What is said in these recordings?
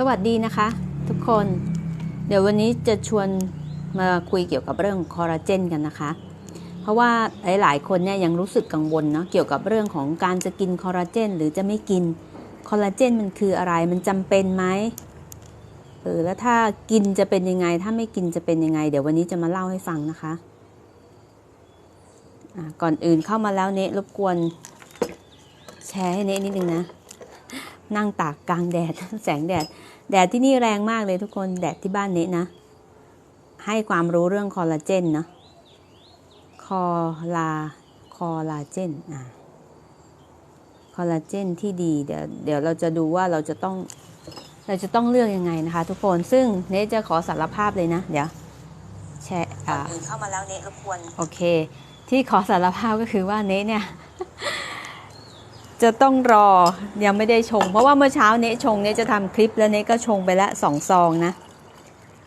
สวัสดีนะคะ ทุกคน เดี๋ยววันนี้จะชวนมาคุยเกี่ยวกับเรื่องคอลลาเจนกันนะคะ เพราะว่าหลายๆคนเนี่ยยังรู้สึกกังวลเนาะเกี่ยวกับเรื่องของการจะกินคอลลาเจนหรือจะไม่กินคอลลาเจนมันคืออะไรมันจำเป็นไหมเออแล้วถ้ากินจะเป็นยังไง ถ้าไม่กินจะเป็นยังไง เดี๋ยววันนี้จะมาเล่าให้ฟังนะคะอะก่อนอื่นเข้ามาแล้วเนะรบกวนแชร์ให้เนะนิดนึงนะ นั่งตากกลางแดด แสงแดด แดดที่นี่แรงมากเลยทุกคนแดดที่บ้านเนะนะ ให้ความรู้เรื่องคอลลาเจนเนาะคอลาคอลลาเจนอ่าคอลลาเจนที่ดีเดี๋ยวเดี๋ยวเราจะดูว่าเราจะต้องเราจะต้องเลือกยังไงนะคะ ทุกคนซึ่งเนทจะขอสารภาพเลยนะ เดี๋ยวแชร์อ่าเข้ามาแล้วเนะรบกวนโอเค ที่ขอสารภาพก็คือว่าเนะเนี่ย จะต้องรอยังไม่ได้ชง เพราะว่าเมื่อเช้าเนะชงเนะจะทำคลิปแล้วเนะก็ชงไปละสองซองนะ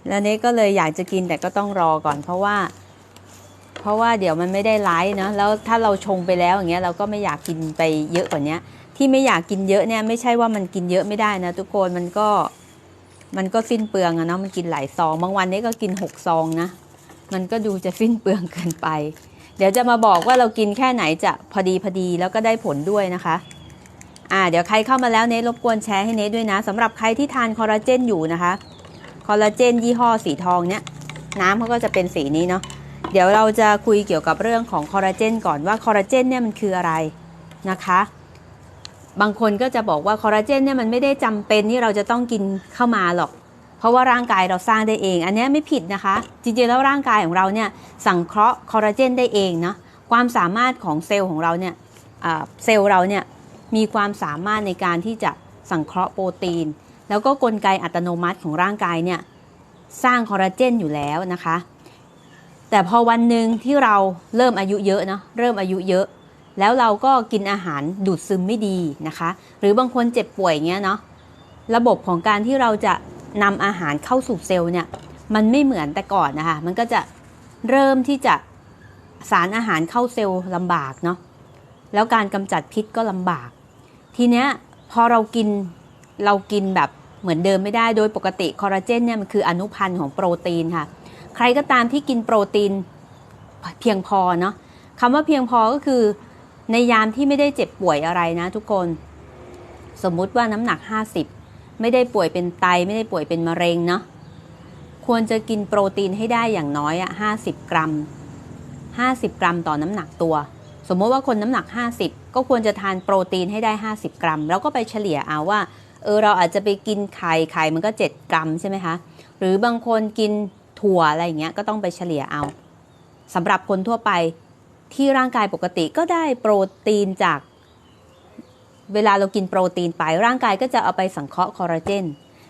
แล้วเนะก็เลยอยากจะกินแต่ก็ต้องรอก่อน เพราะว่า เพราะว่าเดี๋ยวมันไม่ได้ไลฟ์นะแล้วถ้าเราชงไปแล้วอย่างเงี้ยเราก็ไม่อยากกินไปเยอะกว่านี้ที่ไม่อยากกินเยอะเนี่ยไม่ใช่ว่ามันกินเยอะไม่ได้นะทุกคนมันก็มันก็สิ้นเปลืองอะเนาะมันกินหลายซอง บางวันเนี้ก็กินหกซองนะ มันก็ดูจะสิ้นเปลืองเกินไป เดี๋ยวจะมาบอกว่าเรากินแค่ไหนจะพอดีพอดีแล้วก็ได้ผลด้วยนะคะอ่าเดี๋ยวใครเข้ามาแล้วเนทรบกวนแชร์ให้เนทด้วยนะสำหรับใครที่ทานคอลลาเจนอยู่นะคะคอลลาเจนยี่ห้อสีทองเนี้ยน้ำเขาก็จะเป็นสีนี้เนาะเดี๋ยวเราจะคุยเกี่ยวกับเรื่องของคอลลาเจนก่อนว่าคอลลาเจนเนี่ยมันคืออะไรนะคะ บางคนก็จะบอกว่าคอลลาเจนเนี่ยมันไม่ได้จำเป็นที่เราจะต้องกินเข้ามาหรอก เพราะว่าร่างกายเราสร้างได้เอง อันนี้ไม่ผิดนะคะ จริงๆแล้วร่างกายของเราเนี่ยสังเคราะห์คอลลาเจนได้เองนะความสามารถของเซลล์ของเราเนี่ยเซลล์เราเนี่ยมีความสามารถในการที่จะสังเคราะห์โปรตีน แล้วก็กลไกอัตโนมัติของร่างกายเนี่ยสร้างคอลลาเจนอยู่แล้วนะคะ แต่พอวันหนึ่งที่เราเริ่มอายุเยอะเนาะเริ่มอายุเยอะ แล้วเราก็กินอาหารดูดซึมไม่ดีนะคะ หรือบางคนเจ็บป่วยเงี้ยเนาะระบบของการที่เราจะ นำอาหารเข้าสู่เซลล์เนี่ยมันไม่เหมือนแต่ก่อนนะคะ มันก็จะเริ่มที่จะสารอาหารเข้าเซลล์ลำบากเนาะแล้วการกำจัดพิษก็ลำบาก ทีเนี้ยพอเรากินเรากินแบบเหมือนเดิมไม่ได้โดยปกติคอลลาเจนเนี่ยมันคืออนุพันธ์ของโปรตีนค่ะ ใครก็ตามที่กินโปรตีนเพียงพอเนาะคำว่าเพียงพอก็คือ ในยามที่ไม่ได้เจ็บป่วยอะไรนะทุกคน สมมุติว่าน้ำหนัก 50 ไม่ได้ป่วยเป็นไตไม่ได้ป่วยเป็นมะเร็งเนาะควรจะกินโปรตีนให้ได้อย่างน้อยอะ50 กรัม 50 กรัมต่อน้ำหนักตัว สมมติว่าคนน้ำหนัก 50 ก็ควรจะทานโปรตีนให้ได้ 50 กรัม แล้วก็ไปเฉลี่ยเอาว่าเออเราอาจจะไปกินไข่ไข่มันก็ 7 กรัมใช่ไหมคะ หรือบางคนกินถั่วอะไรอย่างเงี้ยก็ต้องไปเฉลี่ยเอาสำหรับคนทั่วไปที่ร่างกายปกติก็ได้โปรตีนจาก เวลาเรากินโปรตีนไปร่างกายก็จะเอาไปสังเคราะห์คอลลาเจน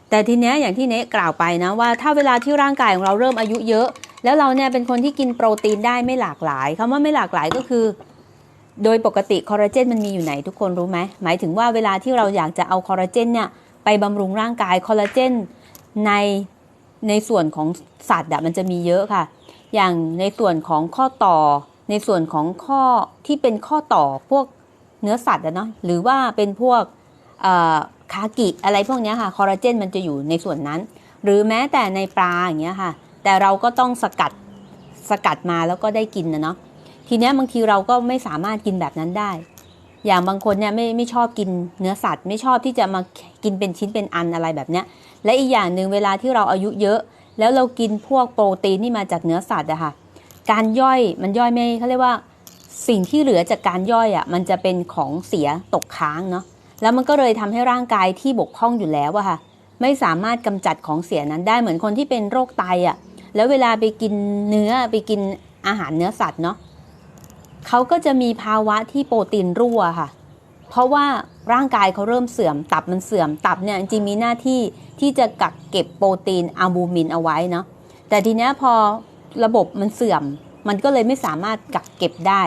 แต่ทีเนี้ยอย่างที่เนะกล่าวไปนะว่า ถ้าเวลาที่ร่างกายของเราเริ่มอายุเยอะ แล้วเราเนี่ยเป็นคนที่กินโปรตีนได้ไม่หลากหลายคำว่าไม่หลากหลายก็คือ โดยปกติคอลลาเจนมันมีอยู่ไหนทุกคนรู้ไหมหมายถึงว่าเวลาที่เราอยากจะเอาคอลลาเจนเนี่ยไปบำรุงร่างกายคอลลาเจนในในส่วนของสัตว์อะมันจะมีเยอะค่ะ อย่างในส่วนของข้อต่อ ในส่วนของข้อที่เป็นข้อต่อพวก เนื้อสัตว์อะเนาะหรือว่าเป็นพวกคากิอะไรพวกนี้ค่ะคอลลาเจนมันจะอยู่ในส่วนนั้น หรือแม้แต่ในปลาอย่างเงี้ยค่ะ แต่เราก็ต้องสกัดสกัดมาแล้วก็ได้กินนะเนาะทีเนี้ยบางทีเราก็ไม่สามารถกินแบบนั้นได้ อย่างบางคนเนี่ยไม่ไม่ชอบกินเนื้อสัตว์ ไม่ชอบที่จะมากินเป็นชิ้นเป็นอันอะไรแบบเนี้ยและอีกอย่างหนึ่งเวลาที่เราอายุเยอะ แล้วเรากินพวกโปรตีนที่มาจากเนื้อสัตว์อะค่ะการย่อยมันย่อยไม่เขาเรียกว่า สิ่งที่เหลือจากการย่อยอะมันจะเป็นของเสียตกค้างเนาะแล้วมันก็เลยทำให้ร่างกายที่บกพร่องอยู่แล้วอะค่ะ ไม่สามารถกำจัดของเสียนั้นได้เหมือนคนที่เป็นโรคไตอะแล้วเวลาไปกินเนื้อไปกินอาหารเนื้อสัตว์เนาะเขาก็จะมีภาวะที่โปรตีนรั่วค่ะ เพราะว่าร่างกายเขาเริ่มเสื่อมตับมันเสื่อมตับเนี่ยจริงมีหน้าที่ที่จะกักเก็บโปรตีนอะบูมินเอาไว้เนาะแต่ทีเนี้ยพอระบบมันเสื่อม มันก็เลยไม่สามารถกักเก็บได้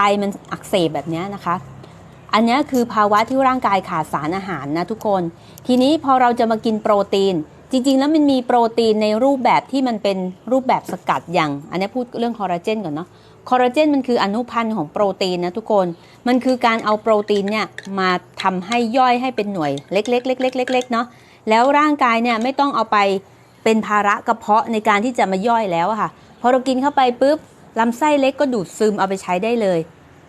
ตมันอักเสบแบบนี้นะคะ อันนี้คือภาวะที่ร่างกายขาดสารอาหารนะทุกคน ทีนี้พอเราจะมากินโปรตีน จริง ๆ แล้วมันมีโปรตีนในรูปแบบที่มันเป็นรูปแบบสกัดอย่าง อันนี้พูดเรื่องคอลลาเจนก่อนเนาะคอลลาเจนมันคืออนุพันธ์ของโปรตีนนะทุกคน มันคือการเอาโปรตีนเนี่ยมาทำให้ย่อยให้เป็นหน่วยเล็กๆเล็กๆเล็กๆเนาะ แล้วร่างกายเนี่ยไม่ต้องเอาไปเป็นภาระกระเพาะในการที่จะมาย่อยแล้วค่ะ พอเรากินเข้าไปปุ๊บ ลำไส้เล็กก็ดูดซึมเอาไปใช้ได้เลย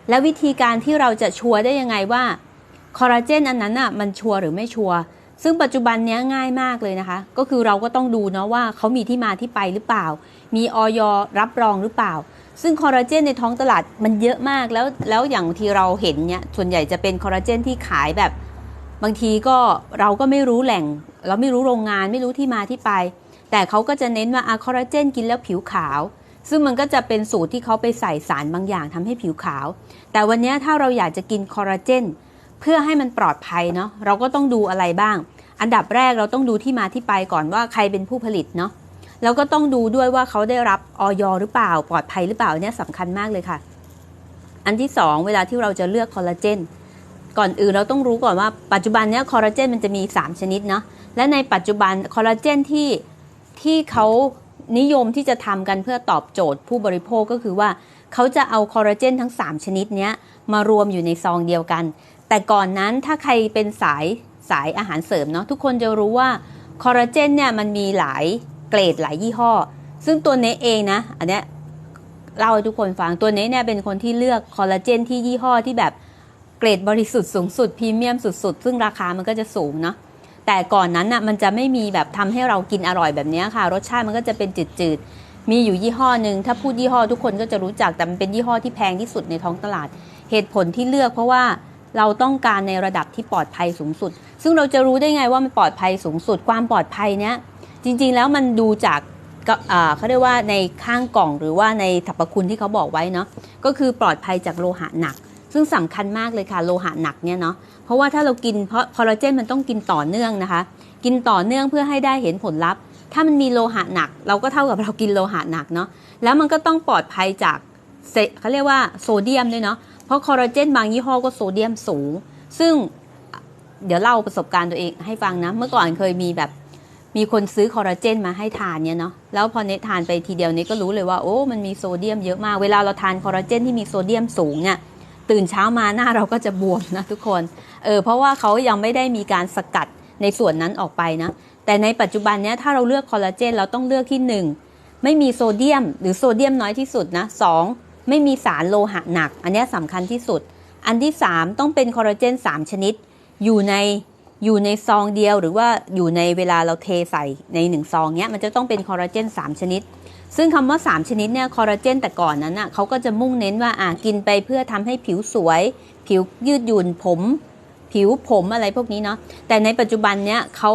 แล้ววิธีการที่เราจะชัวร์ได้ยังไงว่าคอลลาเจนอันนั้นอะมันชัวร์หรือไม่ชัวร์ซึ่งปัจจุบันนี้ง่ายมากเลยนะคะ ก็คือเราก็ต้องดูเนาะว่าเขามีที่มาที่ไปหรือเปล่า มีออยรับรองหรือเปล่า ซึ่งคอลลาเจนในท้องตลาดมันเยอะมากแล้วแล้วอย่างที่เราเห็นเนี่ยส่วนใหญ่จะเป็นคอลลาเจนที่ขายแบบ บางทีก็เราก็ไม่รู้แหล่ง เราไม่รู้โรงงานไม่รู้ที่มาที่ไป แต่เขาก็จะเน้นว่าอะคอลลาเจนกินแล้วผิวขาว ซึ่งมันก็จะเป็นสูตรที่เขาไปใส่สารบางอย่างทำให้ผิวขาว แต่วันนี้ถ้าเราอยากจะกินคอลลาเจนเพื่อให้มันปลอดภัยเนาะเราก็ต้องดูอะไรบ้าง อันดับแรกเราต้องดูที่มาที่ไปก่อนว่าใครเป็นผู้ผลิตเนาะแล้วก็ต้องดูด้วยว่าเขาได้รับออยหรือเปล่า ปลอดภัยหรือเปล่าเนี่ยสำคัญมากเลยค่ะ อันที่ 2 เวลาที่เราจะเลือกคอลลาเจนก่อนอื่นเราต้องรู้ก่อนว่าปัจจุบันเนี้ยคอลลาเจนมันจะมี 3 ชนิดเนาะและในปัจจุบันคอลลาเจนที่ที่เขา นิยมที่จะทำกันเพื่อตอบโจทย์ผู้บริโภคก็คือว่า เขาจะเอาคอลลาเจนทั้ง 3 ชนิดนี้มารวมอยู่ในซองเดียวกัน แต่ก่อนนั้นถ้าใครเป็นสายสายอาหารเสริมเนาะทุกคนจะรู้ว่าคอลลาเจนเนี่ยมันมีหลายเกรดหลายยี่ห้อ ซึ่งตัวเนเองนะ อันเนี้ยเล่าให้ทุกคนฟังตัวเนเนี่ยเป็นคนที่เลือกคอลลาเจนที่ยี่ห้อที่แบบเกรดบริสุทธิ์สูงสุดพรีเมียมสุดๆ ซึ่งราคามันก็จะสูงเนาะ แต่ก่อนนั้นน่ะมันจะไม่มีแบบทำให้เรากินอร่อยแบบนี้ค่ะ รสชาติมันก็จะเป็นจืดๆ มีอยู่ยี่ห้อหนึ่งถ้าพูดยี่ห้อทุกคนก็จะรู้จักแต่มันเป็นยี่ห้อที่แพงที่สุดในท้องตลาด เหตุผลที่เลือกเพราะว่าเราต้องการในระดับที่ปลอดภัยสูงสุด ซึ่งเราจะรู้ได้ไงว่ามันปลอดภัยสูงสุด ความปลอดภัยเนี้ยจริงๆแล้วมันดูจากเขาเรียกว่าในข้างกล่องหรือว่าในสรรพคุณที่เขาบอกไว้เนาะก็คือปลอดภัยจากโลหะหนัก ซึ่งสำคัญมากเลยค่ะโลหะหนักเนี่ยเนาะเพราะว่าถ้าเรากินเพราะคอลลาเจนมันต้องกินต่อเนื่องนะคะ กินต่อเนื่องเพื่อให้ได้เห็นผลลัพธ์ ถ้ามันมีโลหะหนัก เราก็เท่ากับเรากินโลหะหนักเนาะแล้วมันก็ต้องปลอดภัยจากเขาเรียกว่าโซเดียมด้วยเนาะเพราะคอลลาเจนบางยี่ห้อก็โซเดียมสูง ซึ่งเดี๋ยวเล่าประสบการณ์ตัวเองให้ฟังนะเมื่อก่อนเคยมีแบบมีคนซื้อคอลลาเจนมาให้ทานเนี่ยเนาะแล้วพอเนททานไปทีเดียวเนทก็รู้เลยว่าโอ้มันมีโซเดียมเยอะมาก เวลาเราทานคอลลาเจนที่มีโซเดียมสูงเนี่ย ตื่นเช้ามาหน้าเราก็จะบวมนะทุกคนเออเพราะว่าเขายังไม่ได้มีการสกัดในส่วนนั้นออกไปนะแต่ในปัจจุบันเนี้ยถ้าเราเลือกคอลลาเจนเราต้องเลือกที่ 1 ไม่มีโซเดียม หรือโซเดียมน้อยที่สุดนะสไม่มีสารโลหะหนัก อันนี้สำคัญที่สุด อันที่ 3 ต้องเป็นคอลลาเจน 3 ชนิด อยู่ในอยู่ในซองเดียวหรือว่าอยู่ในเวลาเราเทใส่ใน1ซองเนี้ยมันจะต้องเป็นคอลลาเจน 3 ชนิด ซึ่งคำว่า 3 ชนิดเนี่ยคอลลาเจนแต่ก่อนนั้นอะเขาก็จะมุ่งเน้นว่าอะกินไปเพื่อทำให้ผิวสวย ผิวยืดหยุ่นผม ผิวผมอะไรพวกนี้เนาะแต่ในปัจจุบันเนี้ยเขา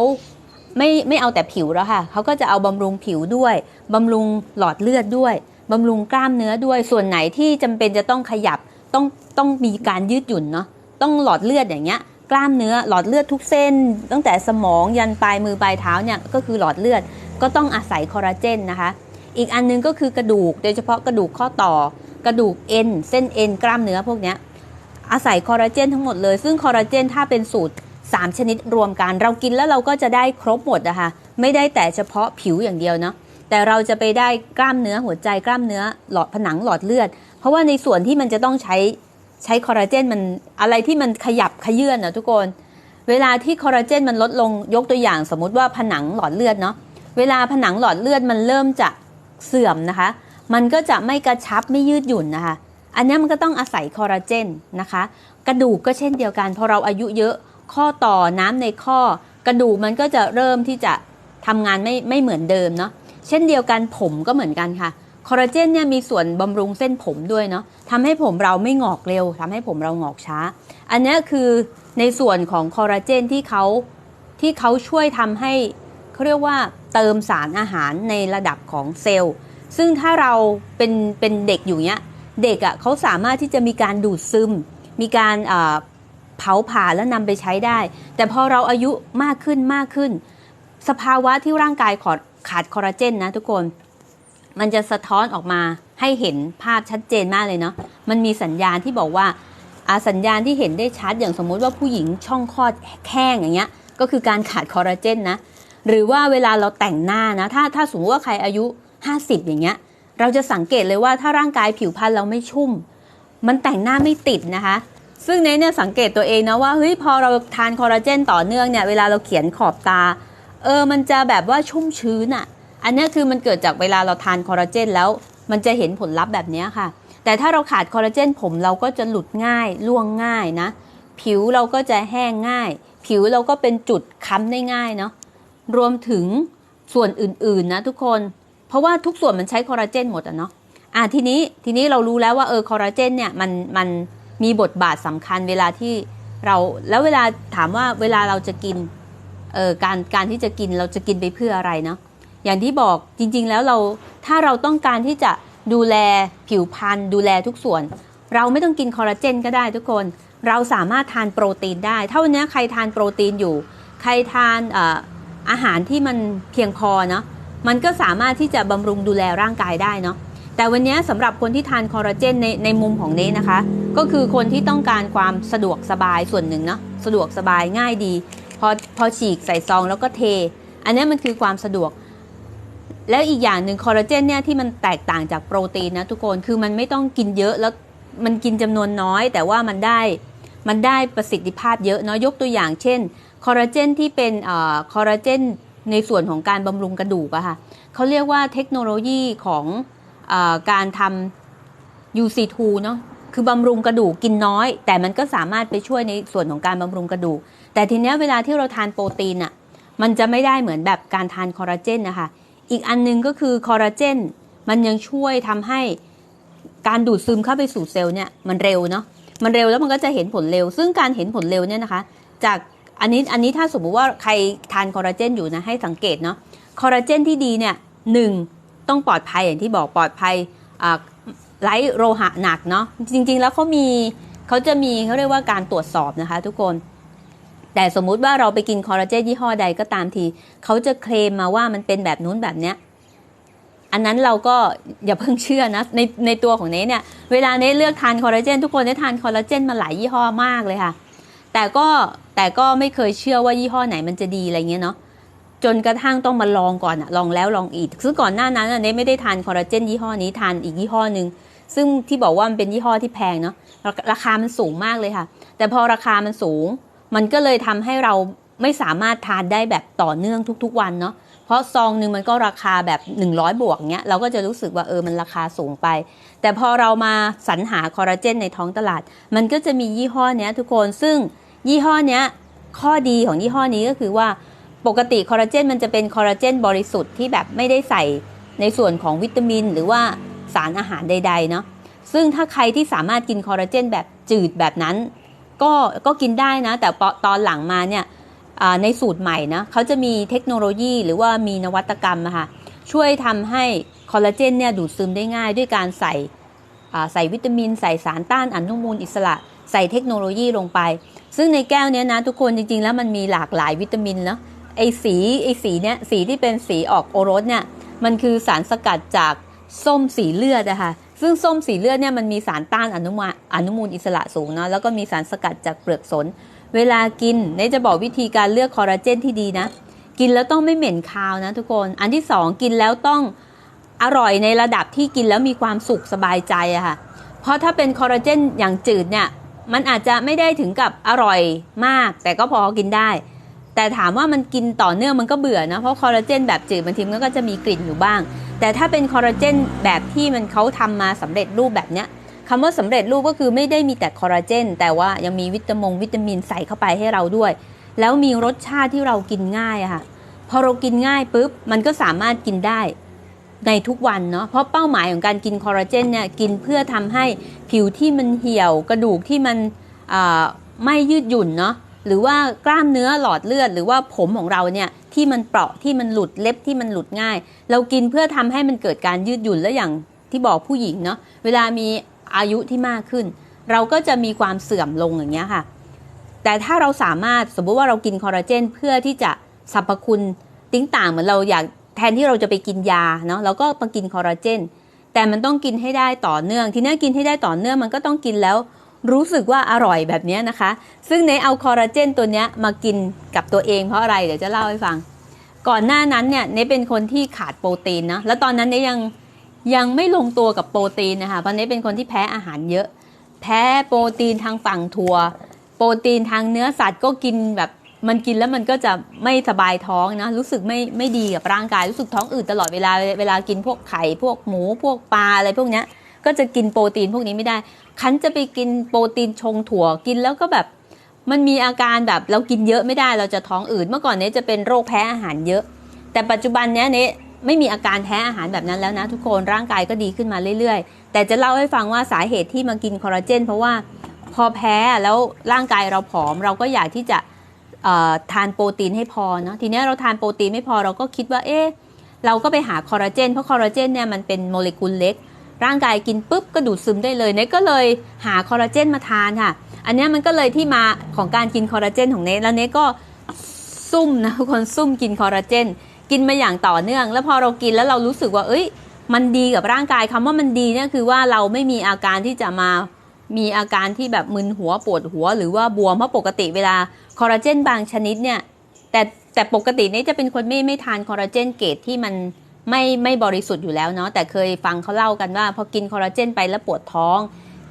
ไม่ไม่เอาแต่ผิวแล้วค่ะเขาก็จะเอาบำรุงผิวด้วยบำรุงหลอดเลือดด้วยบำรุงกล้ามเนื้อด้วยส่วนไหนที่จำเป็นจะต้องขยับต้องต้องมีการยืดหยุ่นเนาะต้องหลอดเลือดอย่างเงี้ยกล้ามเนื้อหลอดเลือดทุกเส้น ตั้งแต่สมองยันปลายมือปลายเท้าเนี่ยก็คือหลอดเลือดก็ต้องอาศัยคอลลาเจนนะคะ อีกอันนึงก็คือกระดูก โดยเฉพาะกระดูกข้อต่อ กระดูกเอ็นเส้นเอ็นกล้ามเนื้อพวกนี้อาศัยคอลลาเจนทั้งหมดเลย ซึ่งคอลลาเจนถ้าเป็นสูตร 3 ชนิดรวมกัน เรากินแล้วเราก็จะได้ครบหมดนะคะไม่ได้แต่เฉพาะผิวอย่างเดียวเนาะแต่เราจะไปได้กล้ามเนื้อหัวใจกล้ามเนื้อหลอดผนังหลอดเลือด เพราะว่าในส่วนที่มันจะต้องใช้ใช้คอลลาเจนมันอะไรที่มันขยับขยื่นนะทุกคน เวลาที่คอลลาเจนมันลดลงยกตัวอย่างสมมติว่าผนังหลอดเลือดเนาะเวลาผนังหลอดเลือดมันเริ่มจะ เสื่อมนะคะ มันก็จะไม่กระชับไม่ยืดหยุ่นนะคะ อันนี้มันก็ต้องอาศัยคอลลาเจนนะคะ กระดูกก็เช่นเดียวกันพอเราอายุเยอะข้อต่อน้ำในข้อ กระดูกมันก็จะเริ่มที่จะทำงานไม่ไม่เหมือนเดิมเนาะเช่นเดียวกันผมก็เหมือนกันค่ะคอลลาเจนเนี่ยมีส่วนบำรุงเส้นผมด้วยเนาะทำให้ผมเราไม่งอกเร็วทำให้ผมเรางอกช้า อันนี้คือในส่วนของคอลลาเจนที่เขาที่เขาช่วยทำให้ เขาเรียกว่าเติมสารอาหารในระดับของเซลล์ ซึ่งถ้าเราเป็นเป็นเด็กอยู่เนี้ยเด็กอะ่ะเขาสามารถที่จะมีการดูดซึม มีการเผาผลาญแล้วนำไปใช้ได้ แต่พอเราอายุมากขึ้นมากขึ้น สภาวะที่ร่างกายขอดขาดคอลลาเจนนะทุกคน มันจะสะท้อนออกมาให้เห็นภาพชัดเจนมากเลยเนาะมันมีสัญญาณที่บอกว่าอาสัญญาณที่เห็นได้ชัดอย่างสมมุติว่าผู้หญิงช่องคลอดแข้งอย่างเงี้ยก็คือการขาดคอลลาเจนนะ หรือว่าเวลาเราแต่งหน้านะ ถ้าถ้าสมมติว่าใครอายุ 50 อย่างเงี้ย เราจะสังเกตเลยว่าถ้าร่างกายผิวพรรณเราไม่ชุ่ม มันแต่งหน้าไม่ติดนะคะ ซึ่งเนเนี่ยสังเกตตัวเองนะว่าเฮ้ยพอเราทานคอลลาเจนต่อเนื่องเนี่ยเวลาเราเขียนขอบตา เออมันจะแบบว่าชุ่มชื้นอะ่ะ อันเนี้ยคือมันเกิดจากเวลาเราทานคอลลาเจนแล้ว มันจะเห็นผลลัพธ์แบบนี้ค่ะ แต่ถ้าเราขาดคอลลาเจนผมเราก็จะหลุดง่ายล่วงง่ายนะ ผิวเราก็จะแห้งง่าย ผิวเราก็เป็นจุดค้ำได้ง่ายเนาะ รวมถึงส่วนอื่นๆนะทุกคน เพราะว่าทุกส่วนมันใช้คอลลาเจนหมดอะเนาะอะทีนี้ทีนี้เรารู้แล้วว่าเออคอลลาเจนเนี่ยมันมันมีบทบาทสำคัญเวลาที่เราแล้วเวลาถามว่าเวลาเราจะกินเออการการที่จะกินเราจะกินไปเพื่ออะไรเนาะอย่างที่บอกจริงๆแล้วเราถ้าเราต้องการที่จะดูแลผิวพรรณดูแลทุกส่วน เราไม่ต้องกินคอลลาเจนก็ได้ทุกคน เราสามารถทานโปรตีนได้ถ้านี้ใครทานโปรตีนอยู่ ใครทานเอาหารที่มันเพียงพอเนาะมันก็สามารถที่จะบำรุงดูแลร่างกายได้เนาะแต่วันนี้สำหรับคนที่ทานคอลลาเจนในในมุมของเนนะคะ ก็คือคนที่ต้องการความสะดวกสบายส่วนหนึ่งเนาะสะดวกสบายง่ายดี พอพอฉีกใส่ซองแล้วก็เท อันนี้มันคือความสะดวก แล้วอีกอย่างหนึ่งคอลลาเจนเนี่ยที่มันแตกต่างจากโปรตีนนะทุกคนคือมันไม่ต้องกินเยอะแล้วมันกินจำนวนน้อย แต่ว่ามันได้มันได้ประสิทธิภาพเยอะเนาะยกตัวอย่างเช่น อลลาเจนที่เป็นอคอลลาเจนในส่วนของการบำรุงกระดูกอะค่ะเขาเรียกว่าเทคโนโลยีของออการทำ UC2 เนาะคือบำรุงกระดูกกินน้อย แต่มันก็สามารถไปช่วยในส่วนของการบำรุงกระดูก แต่ทีเนี้ยเวลาที่เราทานโปรตีนอะมันจะไม่ได้เหมือนแบบการทานคอลลาเจนนะคะอีกอันนึงก็คือคอลลาเจนมันยังช่วยทำให้การดูดซึมเข้าไปสู่เซลล์เนี่ยมันเร็วเนาะมันเร็วแล้วมันก็จะเห็นผลเร็ว ซึ่งการเห็นผลเร็วเนี่ยนะคะ จาก อันนี้อันนี้ถ้าสมมุติว่าใครทานคอลลาเจนอยู่นะให้สังเกตเนาะคอลลาเจนที่ดีเนี่ยหนึ่งต้องปลอดภัยอย่างที่บอกปลอดภัยไร้โลหะหนักเนาะจริง ๆ แล้วเขามีเขาจะมีเขาเรียกว่าการตรวจสอบนะคะ ทุกคน แต่สมมุติว่าเราไปกินคอลลาเจนยี่ห้อใดก็ตามทีเขาจะเคลมมาว่ามันเป็นแบบนู้นแบบเนี้ยอันนั้นเราก็อย่าเพิ่งเชื่อนะในในตัวของเนเนี่ยเวลาเนเลือกทานคอลลาเจนทุกคนได้ทานคอลลาเจนมาหลายยี่ห้อมากเลยค่ะ แต่ก็ แต่ก็ไม่เคยเชื่อว่ายี่ห้อไหนมันจะดีอะไรเงี้ยเนาะจนกระทั่งต้องมาลองก่อนอะลองแล้วลองอีก ซึ่งก่อนหน้านั้นอะเนไม่ได้ทานคอลลาเจนยี่ห้อนี้ทานอีกยี่ห้อหนึ่งซึ่งที่บอกว่ามันเป็นยี่ห้อที่แพงเนาะราราคามันสูงมากเลยค่ะ แต่พอราคามันสูง มันก็เลยทำให้เราไม่สามารถทานได้แบบต่อเนื่องทุกๆวันเนาะเพราะซองหนึ่งมันก็ราคาแบบ 100 บวกเนี้ยเราก็จะรู้สึกว่าเออมันราคาสูงไป แต่พอเรามาสรรหาคอลลาเจนในท้องตลาด มันก็จะมียี่ห้อเนี้ยทุกคนซึ่ง ยี่ห้อเนี้ยข้อดีของยี่ห้อนี้ก็คือว่าปกติคอลลาเจนมันจะเป็นคอลลาเจนบริสุทธิ์ที่แบบไม่ได้ใส่ในส่วนของวิตามิน หรือว่าสารอาหารใดๆเนาะซึ่งถ้าใครที่สามารถกินคอลลาเจนแบบจืดแบบนั้น ก็ก็กินได้นะ แต่ตอนหลังมาเนี่ยในสูตรใหม่นะเขาจะมีเทคโนโลยีหรือว่ามีนวัตกรรมะค่ะช่วยทำให้คอลลาเจนเนี่ยดูดซึมได้ง่าย ด้วยการใส่ใส่วิตามิน ใส่สารต้านอนุมูลอิสระ ใส่เทคโนโลยีลงไป ซึ่งในแก้วเนี้ยนะทุกคนจริง ๆ แล้วมันมีหลากหลายวิตามินเนาะไอสีไอสีเนี้ยสีที่เป็นสีออกโอรสเนี่ยมันคือสารสกัดจากส้มสีเลือดอะคะซึ่งส้มสีเลือดเนี่ยมันมีสารต้านอนุมาอนุมูลอิสระสูงเนาะแล้วก็มีสารสกัดจากเปลือกสน เวลากินเนยจะบอกวิธีการเลือกคอลลาเจนที่ดีนะ กินแล้วต้องไม่เหม็นคาวนะทุกคนอันที่สองกินแล้วต้องอร่อยในระดับที่กินแล้วมีความสุขสบายใจอะค่ะเพราะถ้าเป็นคอลลาเจนอย่างจืดเนี่ย มันอาจจะไม่ได้ถึงกับอร่อยมาก แต่ก็พอกินได้ แต่ถามว่ามันกินต่อเนื่องมันก็เบื่อนะเพราะคอลลาเจนแบบจืดบางทีมันก็จะมีกลิ่นอยู่บ้าง แต่ถ้าเป็นคอลลาเจนแบบที่มันเขาทำมาสำเร็จรูปแบบเนี้ยคำว่าสำเร็จรูปก็คือไม่ได้มีแต่คอลลาเจนแต่ว่ายังมีวิตามงวิตามินใส่เข้าไปให้เราด้วย แล้วมีรสชาติที่เรากินง่ายอะค่ะพอเรากินง่ายปุ๊บมันก็สามารถกินได้ ในทุกวันเนาะเพราะเป้าหมายของการกินคอลลาเจนเนี่ยกินเพื่อทำให้ผิวที่มันเหี่ยวกระดูกที่มันไม่ยืดหยุ่นเนาะหรือว่ากล้ามเนื้อหลอดเลือด หรือว่าผมของเราเนี่ยที่มันเปราะที่มันหลุดเล็บที่มันหลุดง่าย เรากินเพื่อทำให้มันเกิดการยืดหยุ่นและอย่างที่บอกผู้หญิงเนาะเวลามีอายุที่มากขึ้น เราก็จะมีความเสื่อมลงอย่างเงี้ยค่ะ แต่ถ้าเราสามารถสมมติว่าเรากินคอลลาเจนเพื่อที่จะสรรพคุณติ้งต่างเหมือนเราอยาก แทนที่เราจะไปกินยาเนาะเราก็มากินคอลลาเจนแต่มันต้องกินให้ได้ต่อเนื่อง ทีนี้กินให้ได้ต่อเนื่องมันก็ต้องกินแล้วรู้สึกว่าอร่อยแบบนี้นะคะ ซึ่งในเอาคอลลาเจนตัวนี้มากินกับตัวเองเพราะอะไรเดี๋ยวจะเล่าให้ฟัง ก่อนหน้านั้นเนี่ยเนเป็นคนที่ขาดโปรตีนนะแล้วตอนนั้นเนยังยังไม่ลงตัวกับโปรตีนนะคะเพราะเน้เป็นคนที่แพ้อาหารเยอะ แพ้โปรตีนทางฝั่งถั่วโปรตีนทางเนื้อสัตว์ก็กินแบบ มันกินแล้วมันก็จะไม่สบายท้องนะรู้สึกไม่ไม่ดีกับร่างกายรู้สึกท้องอืดตลอดเวลาเวลากินพวกไข่พวกหมูพวกปลาอะไรพวกเนี้ยก็จะกินโปรตีนพวกนี้ไม่ได้ คันจะไปกินโปรตีนชงถั่วกินแล้วก็แบบ มันมีอาการแบบเรากินเยอะไม่ได้เราจะท้องอืดเมื่อก่อนเนี้ยจะเป็นโรคแพ้อาหารเยอะ แต่ปัจจุบันเนี้ยเนี้ยไม่มีอาการแพ้อาหารแบบนั้นแล้วนะทุกคนร่างกายก็ดีขึ้นมาเรื่อยๆ แต่จะเล่าให้ฟังว่าสาเหตุที่มากินคอลลาเจนเพราะว่าพอแพ้แล้วร่างกายเราผอมเราก็อยากที่จะ ทานโปรตีนให้พอเนาะทีนี้เราทานโปรตีนไม่พอเราก็คิดว่าเอ๊ะเราก็ไปหาคอลลาเจนเพราะคอลลาเจนเนี่ยมันเป็นโมเลกุลเล็ก ร่างกายกินปุ๊บก็ดูดซึมได้เลยเนทก็เลยหาคอลลาเจนมาทานค่ะ อันนี้มันก็เลยที่มาของการกินคอลลาเจนของเนทแล้วเนทก็ซุ่มนะทุกคนซุ่มกินคอลลาเจนกินมาอย่างต่อเนื่อง แล้วพอเรากินแล้วเรารู้สึกว่า เอ้ย มันดีกับร่างกายคำว่ามันดีเนี่ยคือว่าเราไม่มีอาการที่จะมามีอาการที่แบบมึนหัวปวดหัว หรือว่าบวมเพราะปกติเวลา คอลลาเจนบางชนิดเนี่ยแต่แต่ปกตินี่จะเป็นคนไม่ไม่ทานคอลลาเจนเกรดที่มันไม่ไม่บริสุทธิ์อยู่แล้วเนาะแต่เคยฟังเขาเล่ากันว่า พอกินคอลลาเจนไปแล้วปวดท้อง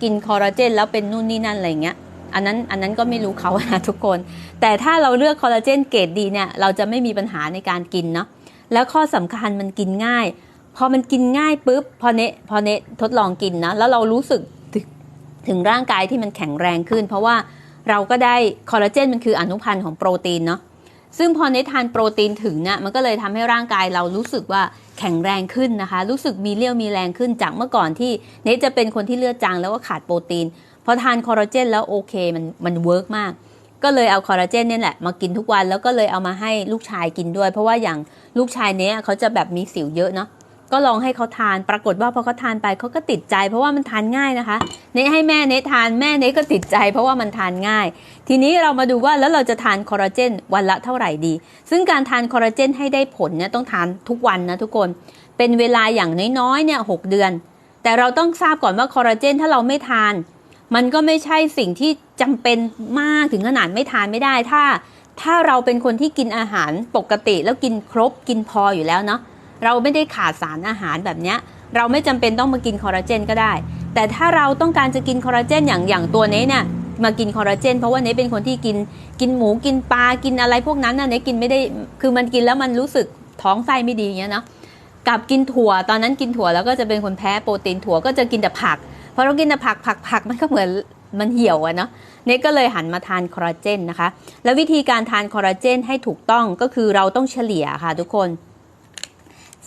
กินคอลลาเจนแล้วเป็นนู่นนี่นั่นอะไรเงี้ยอันนั้นอันนั้นก็ไม่รู้เขานะทุกคน แต่ถ้าเราเลือกคอลลาเจนเกรดดีเนี่ยเราจะไม่มีปัญหาในการกินเนาะแล้วข้อสำคัญมันกินง่าย พอมันกินง่ายปุ๊บพอเนพอเนทดลองกินนะแล้วเรารู้สึกถึงถึงร่างกายที่มันแข็งแรงขึ้น เพราะว่า เราก็ได้คอลลาเจนมันคืออนุพันธ์ของโปรตีนเนาะซึ่งพอเนทานโปรตีนถึงเนี่ยมันก็เลยทำให้ร่างกายเรารู้สึกว่าแข็งแรงขึ้นนะคะ รู้สึกมีเรี่ยวมีแรงขึ้นจากเมื่อก่อนที่เนทจะเป็นคนที่เลือดจางแล้วก็ขาดโปรตีนพอทานคอลลาเจนแล้วโอเคมันมันเวิร์กมาก ก็เลยเอาคอลลาเจนเนี่ยแหละมากินทุกวันแล้วก็เลยเอามาให้ลูกชายกินด้วย เพราะว่าอย่างลูกชายเนี้ยเขาจะแบบมีสิวเยอะเนาะ ก็ลองให้เขาทาน ปรากฏว่าพอเขาทานไปเขาก็ติดใจ เพราะว่ามันทานง่ายนะคะ เนทให้แม่เนททานแม่เนทก็ติดใจ เพราะว่ามันทานง่าย ทีนี้เรามาดูว่าแล้วเราจะทานคอลลาเจนวันละเท่าไหร่ดี ซึ่งการทานคอลลาเจนให้ได้ผลเนี่ยต้องทานทุกวันนะทุกคน เป็นเวลาอย่างน้อยๆเนี่ยหกเดือน แต่เราต้องทราบก่อนว่าคอลลาเจนถ้าเราไม่ทาน มันก็ไม่ใช่สิ่งที่จำเป็นมากถึงขนาดไม่ทานไม่ได้ ถ้า ถ้าเราเป็นคนที่กินอาหารปกติแล้วกินครบกินพออยู่แล้วเนาะ เราไม่ได้ขาดสารอาหารแบบเนี้ยเราไม่จำเป็นต้องมากินคอลลาเจนก็ได้ แต่ถ้าเราต้องการจะกินคอลลาเจนอย่างอย่างตัวเนี้เนี่ยมากินคอลลาเจนเพราะว่าเนเป็นคนที่กินกินหมูกินปลากินอะไรพวกนั้นนะเน้กินไม่ได้คือมันกินแล้วมันรู้สึกท้องไส้ไม่ดีอย่างเงี้ยเนาะกับกินถั่วตอนนั้นกินถั่วแล้วก็จะเป็นคนแพ้โปรตีนถั่วก็จะกินแต่ผักพอเรากินแต่ผักผักผักมันก็เหมือนมันเหี่ยวอะเนาะเนก็เลยหันมาทานคอลลาเจนนะคะ แล้ววิธีการทานคอลลาเจนให้ถูกต้องก็คือเราต้องเฉลี่ยค่ะทุกคน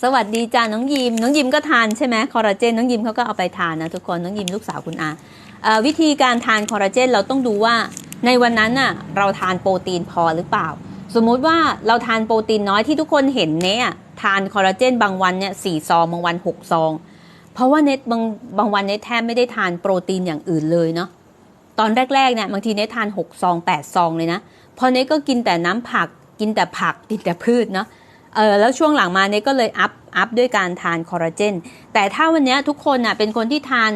สวัสดีจ้าน้องยิม น้องยิมก็ทานใช่ไหมคอลลาเจนน้องยิมเขาก็เอาไปทานนะทุกคนน้องยิมลูกสาวคุณอาวิธีการทานคอลลาเจนเราต้องดูว่าในวันนั้นน่ะเราทานโปรตีนพอหรือเปล่า สมมุติว่าเราทานโปรตีนน้อยที่ทุกคนเห็นเนี่ยทานคอลลาเจนบางวันเนี่ยสี่ซองบางวันหกซอง เพราะว่าเน็ตบางบางวันเน็ตแทบไม่ได้ทานโปรตีนอย่างอื่นเลยเนาะตอนแรกๆเนี่ยบางทีเน็ตทาน6ซอง8ซองเลยนะพอเน็ตก็กินแต่น้ำผักกินแต่ผักกินแต่พืชเนาะ เออแล้วช่วงหลังมาเน็ตก็เลยอัพอัพด้วยการทานคอลลาเจนแต่ถ้าวันนี้ทุกคนน่ะเป็นคนที่ทาน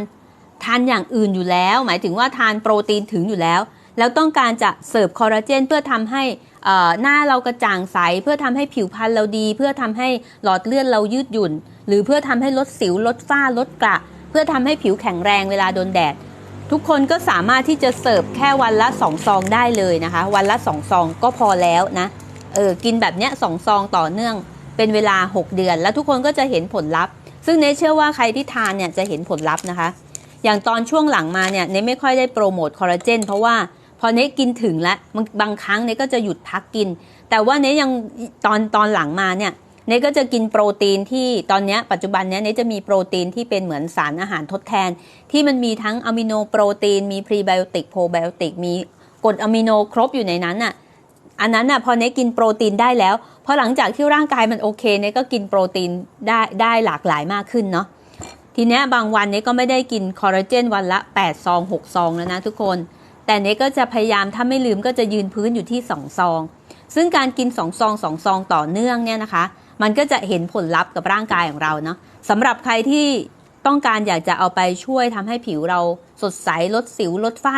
ทานอย่างอื่นอยู่แล้ว หมายถึงว่าทานโปรตีนถึงอยู่แล้ว แล้วต้องการจะเสิร์ฟคอลลาเจนเพื่อทำให้อ่อหน้าเรากระจ่างใส เพื่อทำให้ผิวพรรณเราดี เพื่อทำให้หลอดเลือดเรายืดหยุ่น หรือเพื่อทำให้ลดสิวลดฝ้าลดกระเพื่อทำให้ผิวแข็งแรงเวลาโดนแดด ทุกคนก็สามารถที่จะเสิร์ฟแค่วันละ 2 ซองได้เลยนะคะ วันละ 2 ซองก็พอแล้วนะ เออกินแบบเนี้ยสองซองต่อเนื่องเป็นเวลา 6 เดือน แล้วทุกคนก็จะเห็นผลลัพธ์ ซึ่งเนเชื่อว่าใครที่ทานเนี่ยจะเห็นผลลัพธ์นะคะ อย่างตอนช่วงหลังมาเนี่ยเนไม่ค่อยได้โปรโมทคอลลาเจนเพราะว่าพอเนกินถึงแล้วบางครั้งเนก็จะหยุดพักกิน แต่ว่าเนยังตอนตอนหลังมาเนี่ยเนก็จะกินโปรตีนที่ตอนนี้ปัจจุบันเนี้ยเนจะมีโปรตีนที่เป็นเหมือนสารอาหารทดแทน ที่มันมีทั้งอะมิโนโปรตีน มีพรีไบโอติกโปรไบโอติกมีกรดอะมิโนครบอยู่ในนั้นน่ะ อันนั้นน่ะพอเนกินโปรตีนได้แล้วพอหลังจากที่ร่างกายมันโอเคเนก็กินโปรตีนได้ได้หลากหลายมากขึ้นเนาะทีเนี้ยบางวันเนก็ไม่ได้กินคอลลาเจนวันละ 8 ซอง 6 ซองแล้วนะทุกคน แต่เนก็จะพยายามถ้าไม่ลืมก็จะยืนพื้นอยู่ที่ 2 ซอง ซึ่งการกิน 2 ซอง 2 ซองต่อเนื่องเนี่ยนะคะ มันก็จะเห็นผลลัพธ์กับร่างกายของเราเนาะสำหรับใครที่ต้องการอยากจะเอาไปช่วยทำให้ผิวเราสดใสลดสิวลดฝ้า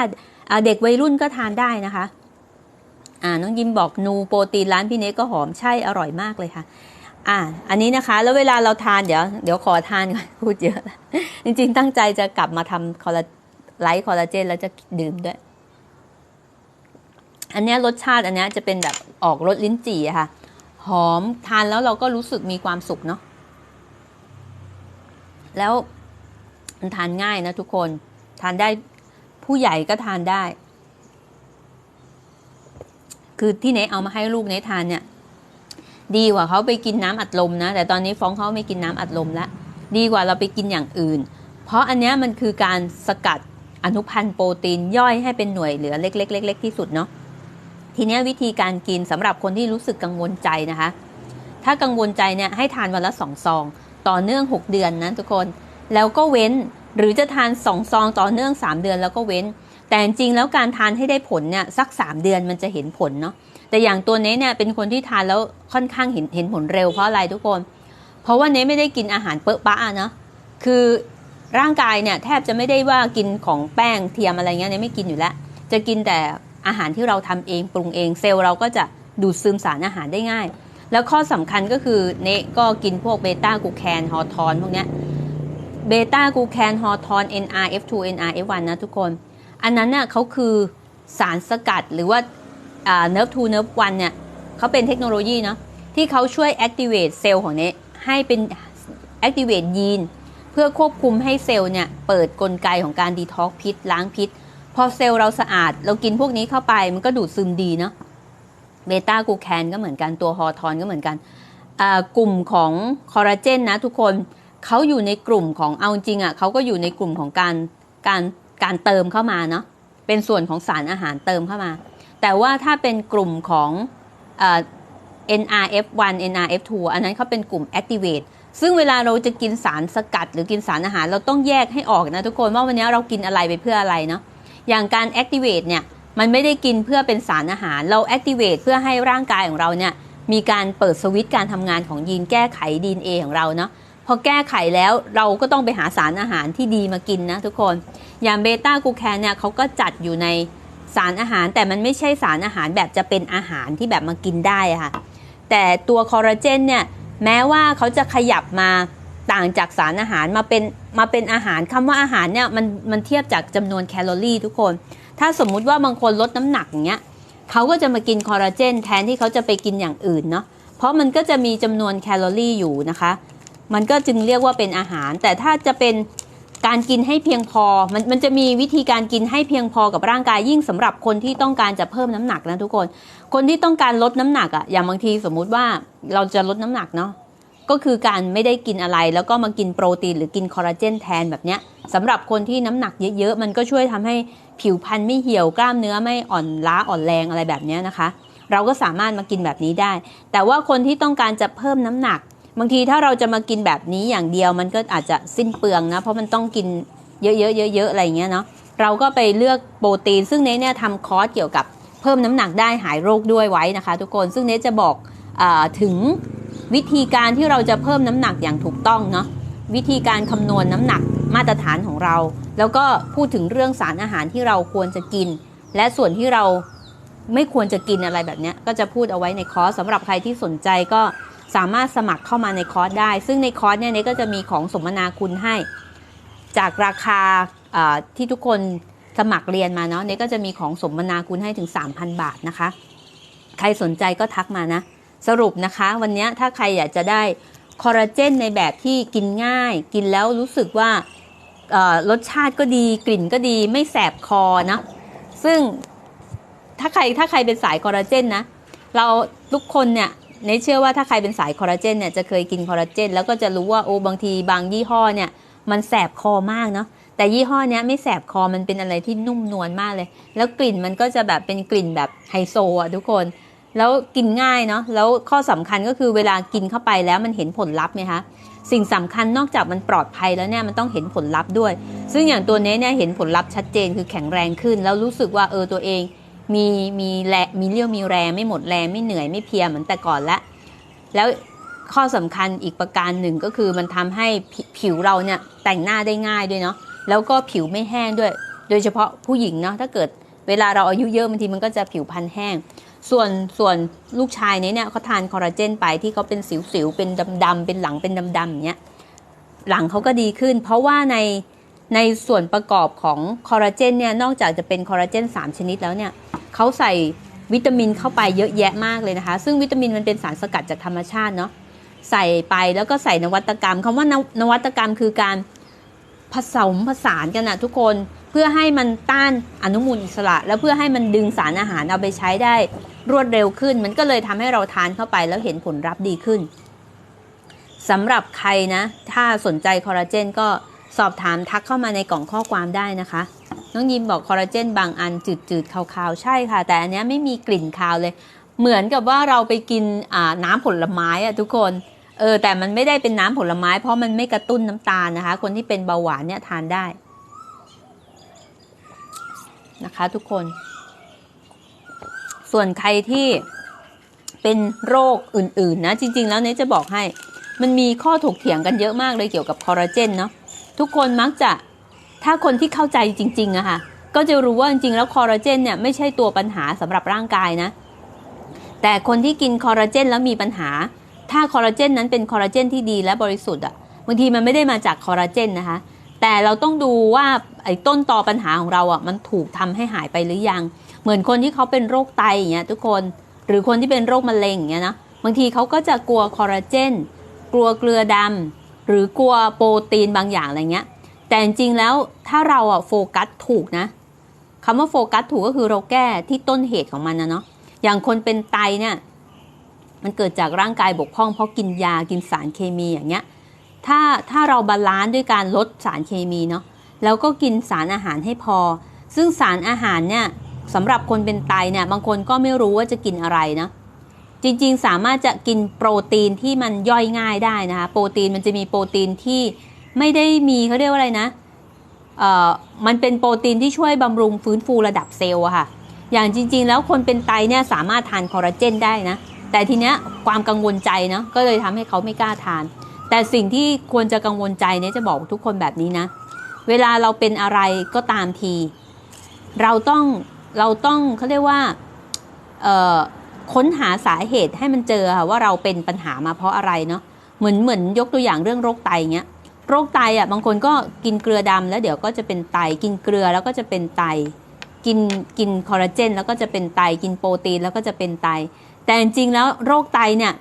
เด็กวัยรุ่นก็ทานได้นะคะ อ่าน้องยิมบอกนูโปรตีนร้านพี่เนก็หอมใช่อร่อยมากเลยค่ะอ่าอันนี้นะคะ แล้วเวลาเราทานเดี๋ยวเดี๋ยวขอทานก่อนพูดเยอะจริงๆ ตั้งใจจะกลับมาทำคอลลาไลท์คอลลาเจนแล้วจะดื่มด้วยอันนี้รสชาติอันนี้จะเป็นแบบออกรสลิ้นจี่ค่ะ หอมทานแล้วเราก็รู้สึกมีความสุขเนาะแล้วมันทานง่ายนะทุกคนทานได้ผู้ใหญ่ก็ทานได้ คือที่เนเอามาให้ลูกเนทานเนี่ย ดีกว่าเขาไปกินน้ำอัดลมนะ แต่ตอนนี้ฟ้องเขาไม่กินน้ำอัดลมแล้วดีกว่าเราไปกินอย่างอื่น เพราะอันเนี้ยมันคือการสกัดอนุพันธ์โปรตีนย่อยให้เป็นหน่วยเหลือเล็กๆเล็กๆที่สุดเนาะทีเนี้ยวิธีการกินสำหรับคนที่รู้สึกกังวลใจนะคะ ถ้ากังวลใจเนี่ยให้ทานวันละสองซอง ต่อเนื่อง 6 เดือนนะทุกคน แล้วก็เว้นหรือจะทาน2ซองต่อเนื่อง 3 เดือนแล้วก็เว้น แต่จริงแล้วการทานให้ได้ผลเนี่ยสัก 3 เดือนมันจะเห็นผลเนาะแต่อย่างตัวเนี้เนี่ยเป็นคนที่ทานแล้วค่อนข้างเห็นเห็นผลเร็วเพราะอะไรทุกคน เพราะว่าเน้ไม่ได้กินอาหารเปอะปะเนาะคือร่างกายเนี่ยแทบจะไม่ได้ว่ากินของแป้งเทียมอะไรเงี้ยเนี่ยไม่กินอยู่แล้ว จะกินแต่อาหารที่เราทำเองปรุงเองเซลล์เราก็จะดูดซึมสารอาหารได้ง่าย แล้วข้อสำคัญก็คือเนก็กินพวกเบต้ากูแคนฮอร์ทอนพวกเนี้ยเบต้ากูแคนฮอร์ทอน NRF2 NRF1 นะทุกคน อันนั้นเน่ะเขาคือสารสกัดหรือว่าเนิร์ฟทูเนิร์ฟวันเนี่ยเขาเป็นเทคโนโลยีเนาะที่เขาช่วย activate เซลล์ของเนะให้เป็น activate ยีนเพื่อควบคุมให้เซลล์เนี่ยเปิดกลไกของการดีท็อกพิษ ล้างพิษ พอเซลล์เราสะอาด เรากินพวกนี้เข้าไปมันก็ดูดซึมดีเนาะเบต้ากูแคนก็เหมือนกันตัวฮอร์ทอนก็เหมือนกันกลุ่มของคอลลาเจนนะทุกคนเขาอยู่ในกลุ่มของเอาจริงอะ่ะเขาก็อยู่ในกลุ่มของการการ การเติมเข้ามาเนาะเป็นส่วนของสารอาหารเติมเข้ามา แต่ว่าถ้าเป็นกลุ่มของอ NRF1 NRF2 อันนั้นเขาเป็นกลุ่ม activate ซึ่งเวลาเราจะกินสารสกัด หรือกินสารอาหารเราต้องแยกให้ออกนะทุกคนว่าวันนี้เรากินอะไรไปเพื่ออะไรเนาะอย่างการ activate เนี่ยมันไม่ได้กินเพื่อเป็นสารอาหารเรา activate เพื่อให้ร่างกายของเราเนี่ยมีการเปิดสวิตช์การทำงานของยีนแก้ไข DNA ของเราเนาะพอแก้ไขแล้วเราก็ต้องไปหาสารอาหารที่ดีมากินนะทุกคน อย่างเบต้ากูแคนเนี่ยเขาก็จัดอยู่ในสารอาหาร แต่มันไม่ใช่สารอาหารแบบจะเป็นอาหารที่แบบมากินได้ค่ะ แต่ตัวคอลลาเจนเนี่ยแม้ว่าเขาจะขยับมาต่างจากสารอาหารมาเป็นมาเป็นอาหารคำว่าอาหารเนี่ยมันมันเทียบจากจำนวนแคลอรี่ทุกคน ถ้าสมมุติว่าบางคนลดน้ำหนักอย่างเงี้ยเขาก็จะมากินคอลลาเจนแทนที่เขาจะไปกินอย่างอื่นเนาะเพราะมันก็จะมีจำนวนแคลอรี่อยู่นะคะ มันก็จึงเรียกว่าเป็นอาหาร แต่ถ้าจะเป็น การกินให้เพียงพอมันมันจะมีวิธีการกินให้เพียงพอกับร่างกายยิ่งสำหรับคนที่ต้องการจะเพิ่มน้ำหนักนะทุกคน คนที่ต้องการลดน้ำหนักอะ่ะอย่างบางทีสมมุติว่าเราจะลดน้ำหนักเนาะก็คือการไม่ได้กินอะไรแล้วก็มากินโปรตีนหรือกินคอลลาเจนแทนแบบเนี้ยสำหรับคนที่น้ำหนักเยอะๆ มันก็ช่วยทำให้ผิวพรรณไม่เหี่ยวกล้ามเนื้อไม่อ่อนล้าอ่อนแรงอะไรแบบเนี้ยนะคะ เราก็สามารถมากินแบบนี้ได้ แต่ว่าคนที่ต้องการจะเพิ่มน้ำหนัก บางทีถ้าเราจะมากินแบบนี้อย่างเดียวมันก็อาจจะสิ้นเปลืองนะ เพราะมันต้องกินเยอะๆเยอะๆอะไรเงี้ยเนาะเราก็ไปเลือกโปรตีน ซึ่งเนเนี่ยทำคอร์สเกี่ยวกับเพิ่มน้ำหนักได้หายโรคด้วยไว้นะคะ ทุกคนซึ่งเนจะบอกอถึงวิธีการที่เราจะเพิ่มน้ำหนักอย่างถูกต้องเนาะวิธีการคำนวณน้ำหนักมาตรฐานของเรา แล้วก็พูดถึงเรื่องสารอาหารที่เราควรจะกิน และส่วนที่เราไม่ควรจะกินอะไรแบบนี้ก็จะพูดเอาไว้ในคอร์สสำหรับใครที่สนใจก็ สามารถสมัครเข้ามาในคอร์สได้ ซึ่งในคอร์สเนี่ยเนก็จะมีของสมนาคุณให้ จากราคาที่ทุกคนสมัครเรียนมาเนาะเนก็จะมีของสมนาคุณให้ถึง 3,000 บาทนะคะ ใครสนใจก็ทักมานะ สรุปนะคะวันนี้ถ้าใครอยากจะได้คอลลาเจนในแบบที่กินง่าย กินแล้วรู้สึกว่ารสชาติก็ดีกลิ่นก็ดีไม่แสบคอนะซึ่งถ้าใครถ้าใครเป็นสายคอลลาเจนนะ เราทุกคนเนี่ย ในเชื่อว่าถ้าใครเป็นสายคอลลาเจนเนี่ยจะเคยกินคอลลาเจนแล้วก็จะรู้ว่าโอ้บางทีบางยี่ห้อเนี่ยมันแสบคอมากเนาะแต่ยี่ห้อนี้ไม่แสบคอมันเป็นอะไรที่นุ่มนวลมากเลย แล้วกลิ่นมันก็จะแบบเป็นกลิ่นแบบไฮโซอะทุกคน แล้วกินง่ายเนาะแล้วข้อสำคัญก็คือเวลากินเข้าไปแล้วมันเห็นผลลัพธ์ไหมคะสิ่งสำคัญนอกจากมันปลอดภัยแล้วเนี่ยมันต้องเห็นผลลัพธ์ด้วย ซึ่งอย่างตัวนี้เนี่ยเห็นผลลัพธ์ชัดเจนคือแข็งแรงขึ้น แล้วรู้สึกว่าเออตัวเอง มีมีแรงมีเรี่ยวมีแรงไม่หมดแรงไม่เหนื่อยไม่เพียเหมือนแต่ก่อนละแล้วข้อสำคัญอีกประการหนึ่งก็คือมันทำให้ผิวเราเนี่ยแต่งหน้าได้ง่ายด้วยเนาะแล้วก็ผิวไม่แห้งด้วย โดยเฉพาะผู้หญิงเนาะถ้าเกิดเวลาเราอายุเยอะบางทีมันก็จะผิวพรรณแห้ง ส่วนส่วนลูกชายนเนี่ยเขาทานคอลลาเจนไปที่เขาเป็นสิวๆเป็นดำๆเป็นหลังเป็นดำๆเงี้ยหลังเขาก็ดีขึ้น เพราะว่าใน ในส่วนประกอบของคอลลาเจนเนี่ยนอกจากจะเป็นคอลลาเจน3 ชนิดแล้วเนี่ยเขาใส่วิตามินเข้าไปเยอะแยะมากเลยนะคะ ซึ่งวิตามินมันเป็นสารสกัดจากธรรมชาติเนาะใส่ไปแล้วก็ใส่นวัตกรรมคำว่านวนวัตกรรมคือการผสมผสานกันนะทุกคนเพื่อให้มันต้านอนุมูลอิสระ แล้วเพื่อให้มันดึงสารอาหารเอาไปใช้ได้รวดเร็วขึ้น มันก็เลยทำให้เราทานเข้าไปแล้วเห็นผลลัพธ์ดีขึ้นสำหรับใครนะ ถ้าสนใจคอลลาเจนก็ สอบถามทักเข้ามาในกล่องข้อความได้นะคะ น้องยิมบอกคอลลาเจนบางอันจืดๆ คาวๆ ใช่ค่ะ แต่อันนี้ไม่มีกลิ่นคาวเลย เหมือนกับว่าเราไปกินน้ำผลไม้อะทุกคนเออแต่มันไม่ได้เป็นน้ำผลไม้ เพราะมันไม่กระตุ้นน้ำตาลนะคะ คนที่เป็นเบาหวานเนี่ยทานได้นะคะทุกคน ส่วนใครที่เป็นโรคอื่นๆนะจริง ๆ แล้วเนี่ยจะบอกให้ มันมีข้อถกเถียงกันเยอะมากเลยเกี่ยวกับคอลลาเจนเนาะ ทุกคนมักจะถ้าคนที่เข้าใจจริงๆอะค่ะก็จะรู้ว่าจริงๆแล้วคอลลาเจนเนี่ยไม่ใช่ตัวปัญหาสำหรับร่างกายนะ แต่คนที่กินคอลลาเจนแล้วมีปัญหา ถ้าคอลลาเจนนั้นเป็นคอลลาเจนที่ดีและบริสุทธิ์อะบางทีมันไม่ได้มาจากคอลลาเจนนะคะ แต่เราต้องดูว่าไอ้ต้นตอปัญหาของเราอะมันถูกทำให้หายไปหรือยัง เหมือนคนที่เขาเป็นโรคไตอย่างเงี้ยทุกคนหรือคนที่เป็นโรคมะเร็งอย่างเงี้ยนะบางทีเขาก็จะกลัวคอลลาเจนกลัวเกลือดำ หรือกลัวโปรตีนบางอย่างอะไรเงี้ย แต่จริงๆแล้วถ้าเราอะโฟกัสถูกนะคำว่าโฟกัสถูกก็คือเราแก้ที่ต้นเหตุของมันนะเนาะอย่างคนเป็นไตเนี่ยมันเกิดจากร่างกายบกพร่องเพราะกินยากินสารเคมีอย่างเงี้ยถ้าถ้าเราบาลานซ์ด้วยการลดสารเคมีเนาะแล้วก็กินสารอาหารให้พอ ซึ่งสารอาหารเนี่ยสำหรับคนเป็นไตเนี่ยบางคนก็ไม่รู้ว่าจะกินอะไรนะ จริงๆ สามารถจะกินโปรตีนที่มันย่อยง่ายได้นะคะโปรตีนมันจะมีโปรตีนที่ไม่ได้มีเขาเรียกว่าอะไรนะเอ่อมันเป็นโปรตีนที่ช่วยบำรุงฟื้นฟูระดับเซลล์อะค่ะ อย่างจริง ๆ แล้วคนเป็นไตเนี่ยสามารถทานคอลลาเจนได้นะ แต่ทีเนี้ยความกังวลใจเนาะก็เลยทำให้เขาไม่กล้าทาน แต่สิ่งที่ควรจะกังวลใจเนี่ยจะบอกทุกคนแบบนี้นะ เวลาเราเป็นอะไรก็ตามที เราต้องเราต้องเขาเรียกว่าเอ่อ ค้นหาสาเหตุให้มันเจอค่ะว่าเราเป็นปัญหามาเพราะอะไรเนาะเหมือนเหมือนยกตัวอย่างเรื่องโรคไตเงี้ยโรคไตอะบางคนก็กินเกลือดำแล้วเดี๋ยวก็จะเป็นไตกินเกลือแล้วก็จะเป็นไต กินกินคอลลาเจน แล้วก็จะเป็นไตกินโปรตีนแล้วก็จะเป็นไต แต่จริงๆแล้วโรคไตเนี่ย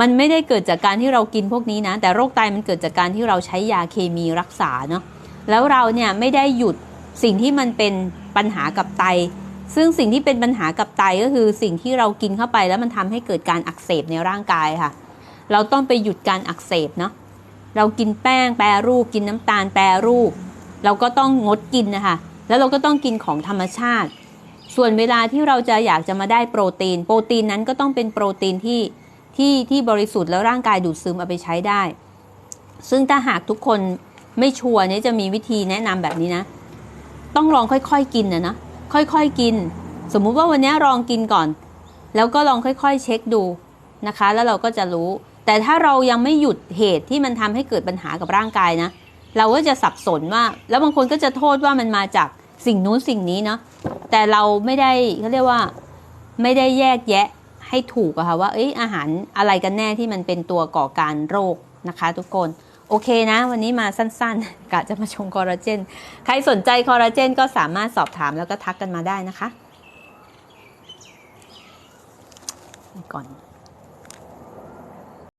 มันไม่ได้เกิดจากการที่เรากินพวกนี้นะ แต่โรคไตมันเกิดจากการที่เราใช้ยาเคมีรักษาเนาะแล้วเราเนี่ยไม่ได้หยุดสิ่งที่มันเป็นปัญหากับไต ซึ่งสิ่งที่เป็นปัญหากับไตก็คือสิ่งที่เรากินเข้าไปแล้วมันทำให้เกิดการอักเสบในร่างกายค่ะ เราต้องไปหยุดการอักเสบเนาะเรากินแป้งแปรรูป กินน้ำตาลแปรรูป เราก็ต้องงดกินนะคะแล้วเราก็ต้องกินของธรรมชาติ ส่วนเวลาที่เราจะอยากจะมาได้โปรตีน โปรตีนนั้นก็ต้องเป็นโปรตีนที่ที่ที่บริสุทธิ์แล้วร่างกายดูดซึมเอาไปใช้ได้ ซึ่งถ้าหากทุกคนไม่ชัวร์เนี่ยจะมีวิธีแนะนำแบบนี้นะ ต้องลองค่อยๆกินนะนะ ค่อยๆกิน สมมุติว่าวันนี้ลองกินก่อน แล้วก็ลองค่อยๆเช็คดูนะคะ แล้วเราก็จะรู้ แต่ถ้าเรายังไม่หยุดเหตุที่มันทำให้เกิดปัญหากับร่างกายนะ เราก็จะสับสนว่า แล้วบางคนก็จะโทษว่ามันมาจากสิ่งนู้นสิ่งนี้เนาะแต่เราไม่ได้เขาเรียกว่าไม่ได้แยกแยะให้ถูกอะค่ะว่าเอ้ยอาหารอะไรกันแน่ที่มันเป็นตัวก่อการโรคนะคะ ทุกคน โอเคนะ วันนี้มาสั้นๆ กะจะมาชงคอลลาเจน ใครสนใจคอลลาเจนก็สามารถสอบถามแล้วก็ทักกันมาได้นะคะ ก่อน